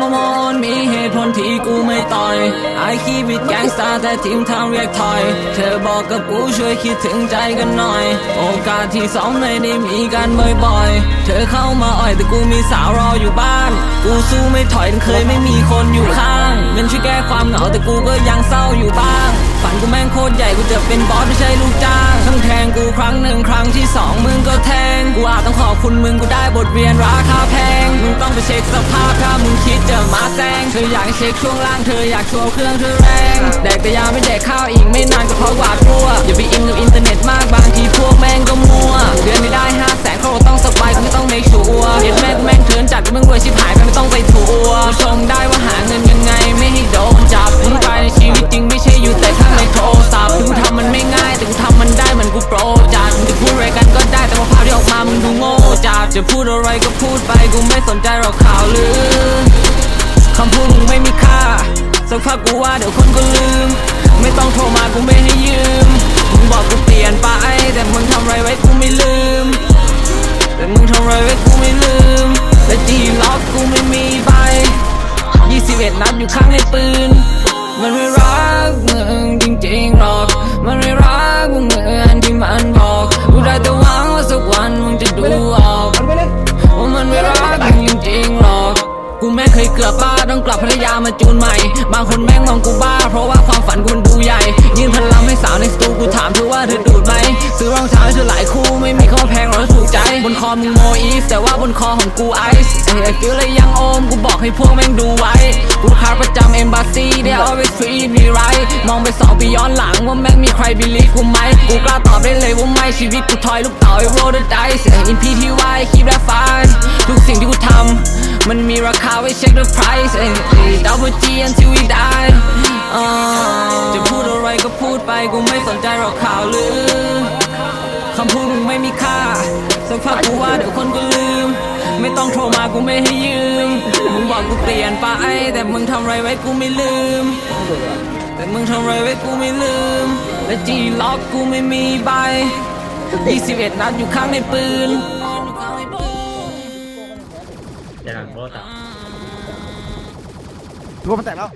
มามอนมีเหตุผลที่กูไม่ต่อยไอคีบิดแกงสตาร์แต่ทีมทางเรียกถอย เธอบอกกับกูช่วยคิดถึงใจกันหน่อย โอกาสที่สองไม่ได้มีกันบ่อยๆ เธอเข้ามาอ่อยแต่กูมีสาวรออยู่บ้าน กูสู้ไม่ถอยเคยไม่มีคนอยู่ข้างเงินช่วยแก้ความเหงาแต่กูก็ยังเศร้าอยู่บ้างฝันกูแม่งโคตรใหญ่กูจะเป็นบอสไม่ใช่ลูกจ้างทั้งแทงกูครั้งหนึ่งครั้งที่สองมึงก็แทงกูอาจต้องขอบคุณมึงกูได้บทเรียนราคาแพง ต้องไปเช็คสภาพถ้ามึงคิดจะมาแซงเธออยากเช็คช่วงล่างเธออยากโชว์เครื่องเธอแรงแดกแต่ยาไม่แดกข้าวอีกไม่นานก็เพราะหวาดกลัวอย่าไปอินกับอินเทอร์เน็ตมากบางทีพวกแม่งก็มัวเดือนไม่ได้ห้าแสนเขาต้องสบายก็ไม่ต้องเมคชัวร์เย็ดแม่งแม่งเทินจัดก็ม่งรวยชิบหายก็ไม่ต้องไปถัวร์กูชมได้ จะพูดอะไรก็พูดไปกูไม่สนใจหรอกข่าวลือคำพูดมึงไม่มีค่า สักพักกูว่าเดี๋ยวคนก็ลืม ไม่ต้องโทรมากูไม่ให้ยืม มึงบอกกูเปลี่ยนไป กือบบ้าต้องกลับพัทยามาจูนใหม่ บางคนแม่งมองกูบ้า เพราะว่าความฝันกูมันดูใหญ่ ยื่นพลังให้สาวในสตูกูถามเธอว่าเธอดูดไหมซื้อรองเท้าให้เธอหลายคู่ไม่มีข้อแพงหรอกถูกใจ บนคอมึงโมอีฟแต่ว่าบนคอของกูไอซ์เอ้ยฟิลเลยยังโอมกูบอกให้พวกแม่งดูไว้กูลูกค้าประจำเอมบาซี they always treat me right มองไปสองปีย้อนหลังว่าแม่งมีใครบิลีกูไหมกูกล้าตอบได้เลยว่าไม่ชีวิตกูถอยลูกเต๋าไอ้ roll the dice เอ้ย in PTY keep that fire ทุกสิ่งที่กูทำ มันมีราคาไว้เช็ค the price เอ้ยเอ้ double G until we die อ่าจะพูดอะไรก็พูดไปกูไม่สนใจหรอกข่าวลือคำพูดมึงไม่มีค่าสักพักกูว่าเดี๋ยวคนก็ลืม ไม่ต้องโทรมากูไม่ให้ยืม มึงบอกกูเปลี่ยนไป แต่มึงทำอะไรไว้กูไม่ลืม แต่มึงทำอะไรไว้กูไม่ลืม และจีล็อกกูไม่มีใบ 21 นัดอยู่ข้างในปืน จะหลังรถอะตัวมันแตกแล้ว